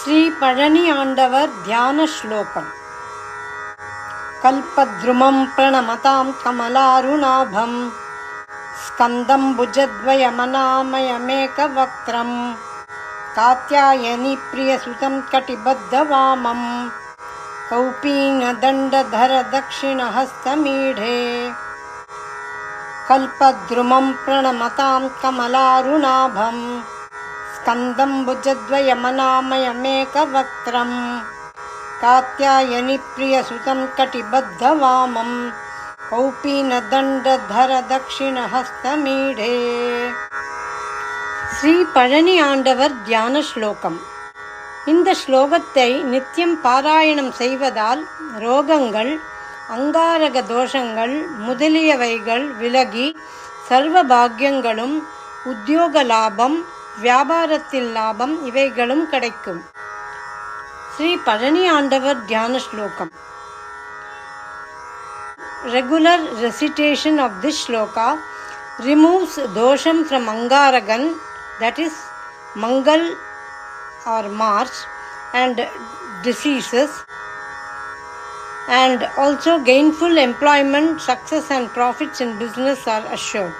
ஸ்ரீ பழனி ஆண்டவர் தியான ஸ்லோகம் கல்பத்ருமம் பிரணமதாம் கமலாருணாபம் ஸ்கந்தம் भुजद्वयमनामयमेकवक्त्रं कात्यायनि प्रियसुतं कटिबद्धवामं कौपीनदण्डधरदक्षिणहस्तमीढे कल्पद्रुमं प्रणमतां कमलारुणाभं स्कन्दं भुजद्वयमनामयमेकवक्त्रं कात्यायनि प्रियसुतं कटिबद्धवामं கௌபீனதண்டதரதக்ஷிணஹஸ்தமீடே ஸ்ரீ பழனி ஆண்டவர் தியான ஸ்லோகம் இந்த ஸ்லோகத்தை நித்தியம் பாராயணம் செய்வதால் ரோகங்கள் அங்காரக தோஷங்கள் முதலியவைகள் விலகி சர்வ பாக்கியங்களும் உத்தியோக லாபம் வியாபாரத்தில் லாபம் இவைகளும் கிடைக்கும் ஸ்ரீ பழனி ஆண்டவர் தியான ஸ்லோகம் regular recitation of this sloka removes dosham from Angarakan that is Mangal or Mars and diseases and also gainful employment success and profits in business are assured.